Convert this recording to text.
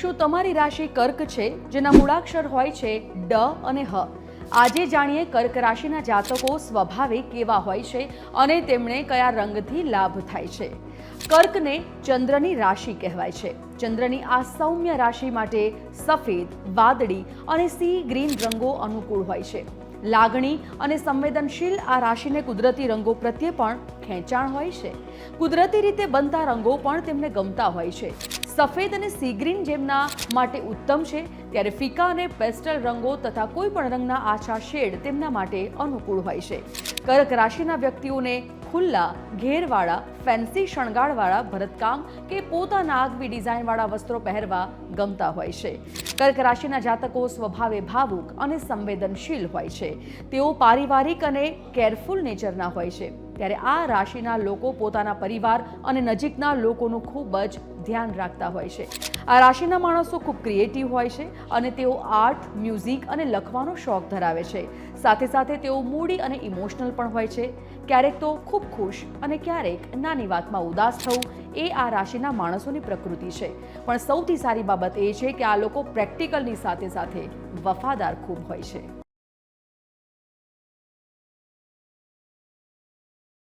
શું તમારી રાશિ કર્ક છે? જેના મૂળાક્ષર હોય છે ડ અને હ. આજે જાણીએ કર્ક રાશિના જાતકો સ્વભાવે કેવા હોય છે અને તેમણે કયા રંગથી લાભ થાય છે. કર્કને ચંદ્રની રાશિ કહેવાય છે. ચંદ્રની આ સૌમ્ય રાશિ માટે સફેદ, વાદળી અને સી ગ્રીન રંગો અનુકૂળ હોય છે. લાગણી અને સંવેદનશીલ આ રાશિને કુદરતી રંગો પ્રત્યે પણ ખેંચાણ હોય છે. કુદરતી રીતે બનતા રંગો પણ તેમને ગમતા હોય છે. સફેદ અને સી ગ્રીન જેમના માટે ઉત્તમ છે. ત્યારે ફીકા અને પેસ્ટલ રંગો તથા કોઈ પણ રંગના આછા શેડ તેમના માટે અનુકૂળ હોય છે. કર્ક રાશિના વ્યક્તિઓને ખુલ્લા, ઘેરવાળા, ફેન્સી શણગારવાળા ભરતકામ કે પોતાના આગવી ડિઝાઇનવાળા વસ્ત્રો પહેરવા ગમતા હોય છે. કર્ક રાશિના જાતકો સ્વભાવે ભાવુક અને સંવેદનશીલ હોય છે. તેઓ પારિવારિક અને કેરફુલ નેચરના હોય છે. ત્યારે આ રાશિના લોકો પોતાના પરિવાર અને નજીકના લોકોનું ખૂબ જ ધ્યાન રાખતા હોય છે. આ રાશિના માણસો ખૂબ ક્રિએટિવ હોય છે અને તેઓ આર્ટ, મ્યુઝિક અને લખવાનો શોખ ધરાવે છે. સાથે સાથે તેઓ મૂડી અને ઇમોશનલ પણ હોય છે. ક્યારેક તો ખૂબ ખુશ અને ક્યારેક નાની વાતમાં ઉદાસ થવું એ આ રાશિના માણસોની પ્રકૃતિ છે. પણ સૌથી સારી બાબત એ છે કે આ લોકો પ્રેક્ટિકલની સાથે સાથે વફાદાર ખૂબ હોય છે.